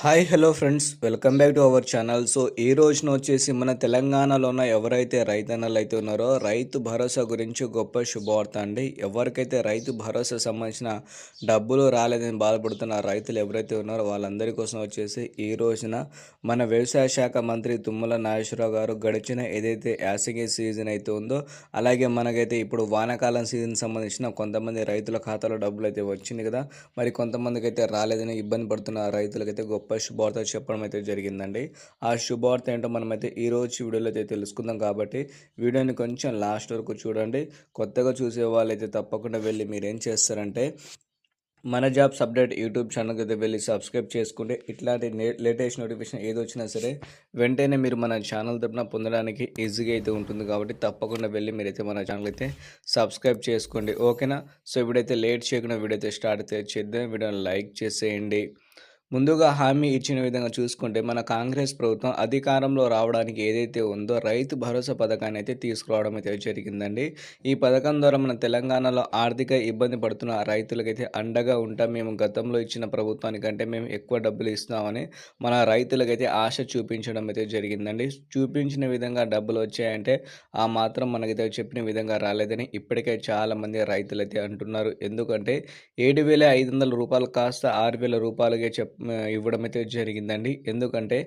Hi hello friends. Welcome back to our channel. So ఈ రోజున వచ్చేసి మన తెలంగాణలో ఉన్న ఎవరైతే రైతన్నలు అయితే ఉన్నారో రైతు భరోసా గురించి గొప్ప శుభవార్త అండి. ఎవరికైతే రైతు భరోసా సంబంధించిన డబ్బులు రాలేదని బాధపడుతున్న రైతులు ఎవరైతే ఉన్నారో వాళ్ళందరి కోసం వచ్చేసి ఈ రోజున మన వ్యవసాయ శాఖ మంత్రి తుమ్మల నాగేశ్వరరావు గారు గడిచిన ఏదైతే యాసంగి సీజన్ అయితే ఉందో అలాగే మనకైతే ఇప్పుడు వానాకాలం సీజన్ సంబంధించిన కొంతమంది రైతుల ఖాతాలో డబ్బులు అయితే వచ్చింది కదా. మరి కొంతమందికి అయితే రాలేదని ఇబ్బంది పడుతున్న రైతులకైతే గొప్ప శుభార్త చెప్పడం అయితే జరిగిందండి. ఆ శుభార్త ఏంటో మనమైతే ఈ రోజు వీడియోలో అయితే తెలుసుకుందాం కాబట్టి వీడియోని కొంచెం లాస్ట్ వరకు చూడండి. కొత్తగా చూసే వాళ్ళైతే తప్పకుండా వెళ్ళి మీరు ఏం చేస్తారంటే మన జాబ్స్ అప్డేట్ యూట్యూబ్ ఛానల్కి అయితే వెళ్ళి సబ్స్క్రైబ్ చేసుకుంటే ఇట్లాంటి లేటెస్ట్ నోటిఫికేషన్ ఏది వచ్చినా సరే వెంటనే మీరు మన ఛానల్ తరపున పొందడానికి ఈజీగా అయితే ఉంటుంది కాబట్టి తప్పకుండా వెళ్ళి మీరైతే మన ఛానల్ అయితే సబ్స్క్రైబ్ చేసుకోండి. ఓకేనా? సో ఇప్పుడైతే లేట్ చేయకుండా వీడియో అయితే స్టార్ట్ అయితే చేద్దాం. వీడియోని లైక్ చేసేయండి. ముందుగా హామీ ఇచ్చిన విధంగా చూసుకుంటే మన కాంగ్రెస్ ప్రభుత్వం అధికారంలో రావడానికి ఏదైతే ఉందో రైతు భరోసా పథకాన్ని అయితే తీసుకురావడం అయితే జరిగిందండి. ఈ పథకం ద్వారా మన తెలంగాణలో ఆర్థిక ఇబ్బంది పడుతున్న రైతులకైతే అండగా ఉంటాం. మేము గతంలో ఇచ్చిన ప్రభుత్వానికంటే మేము ఎక్కువ డబ్బులు ఇస్తామని మన రైతులకైతే ఆశ చూపించడం అయితే జరిగిందండి. చూపించిన విధంగా డబ్బులు వచ్చాయంటే ఆ మాత్రం మనకైతే చెప్పిన విధంగా రాలేదని ఇప్పటికే చాలామంది రైతులు అయితే అంటున్నారు. ఎందుకంటే ఏడు వేల ఐదు వందల రూపాయలు కాస్త ఆరు వేల రూపాయలకే చెప్ ఇవ్వడం అయితే జరిగిందండి. ఎందుకంటే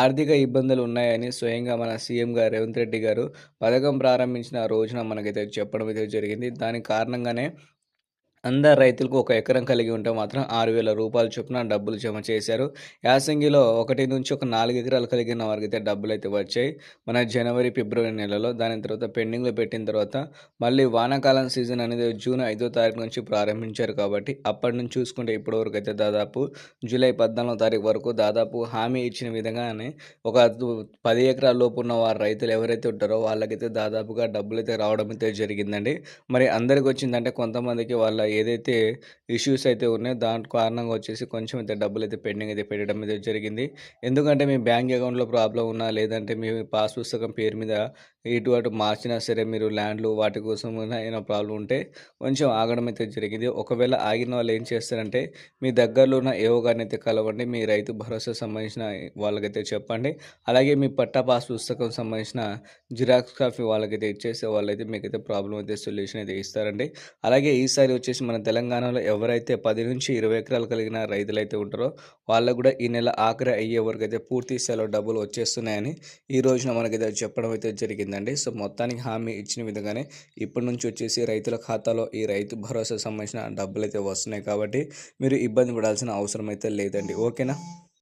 ఆర్థిక ఇబ్బందులు ఉన్నాయని స్వయంగా మన సీఎం గారు రేవంత్ రెడ్డి గారు పథకం ప్రారంభించిన రోజున మనకైతే చెప్పడం అయితే జరిగింది. దానికి కారణంగానే అందరు రైతులకు ఒక ఎకరం కలిగి ఉంటే మాత్రం ఆరు వేల రూపాయల చొప్పున డబ్బులు జమ చేశారు. యాసంగిలో ఒకటి నుంచి ఒక నాలుగు ఎకరాలు కలిగిన వారికి అయితే డబ్బులు అయితే వచ్చాయి. మన జనవరి ఫిబ్రవరి నెలలో దాని తర్వాత పెండింగ్లో పెట్టిన తర్వాత మళ్ళీ వానాకాలం సీజన్ అనేది జూన్ ఐదో తారీఖు నుంచి ప్రారంభించారు కాబట్టి అప్పటి నుంచి చూసుకుంటే ఇప్పటి వరకు అయితే దాదాపు జూలై పద్నాలుగో తారీఖు వరకు దాదాపు హామీ ఇచ్చిన విధంగానే ఒక పది ఎకరాల లోపు ఉన్న వారు రైతులు ఎవరైతే ఉంటారో వాళ్ళకైతే దాదాపుగా డబ్బులు అయితే రావడం అయితే జరిగిందండి. మరి అందరికి వచ్చిందంటే కొంతమందికి వాళ్ళ ఏదైతే ఇష్యూస్ అయితే ఉన్నాయో దాని కారణంగా వచ్చేసి కొంచెం అయితే డబ్బులు అయితే పెండింగ్ అయితే పెట్టడం అయితే జరిగింది. ఎందుకంటే మీ బ్యాంక్ అకౌంట్లో ప్రాబ్లం ఉన్నా లేదంటే మీ పాస్ పుస్తకం పేరు మీద ఇటు అటు మార్చినా సరే మీరు ల్యాండ్లు వాటి కోసం ఏమైనా ప్రాబ్లం ఉంటే కొంచెం ఆగడం అయితే జరిగింది. ఒకవేళ ఆగిన వాళ్ళు ఏం చేస్తారంటే మీ దగ్గరలో ఉన్న ఏవో గారిని అయితే కలవండి. మీ రైతు భరోసా సంబంధించిన వాళ్ళకైతే చెప్పండి. అలాగే మీ పట్టా పాస్ పుస్తకం సంబంధించిన జిరాక్స్ కాఫీ వాళ్ళకైతే ఇచ్చేసే వాళ్ళైతే మీకైతే ప్రాబ్లం అయితే సొల్యూషన్ అయితే ఇస్తారండి. అలాగే ఈసారి వచ్చేసి మన తెలంగాణలో ఎవరైతే పది నుంచి ఇరవై ఎకరాలు కలిగిన రైతులు అయితే ఉంటారో వాళ్ళకు కూడా ఈ నెల ఆఖరి అయ్యే వరకు అయితే పూర్తి స్థాయిలో డబ్బులు వచ్చేస్తున్నాయని ఈ రోజున మనకైతే చెప్పడం అయితే జరిగింది జరిగిందండి. సో మొత్తానికి హామీ ఇచ్చిన విధంగానే ఇప్పటి నుంచి వచ్చేసి రైతుల ఖాతాలో ఈ రైతు భరోసా సంబంధించిన డబ్బులు అయితే వస్తున్నాయి కాబట్టి మీరు ఇబ్బంది పడాల్సిన అవసరం అయితే లేదండి. ఓకేనా?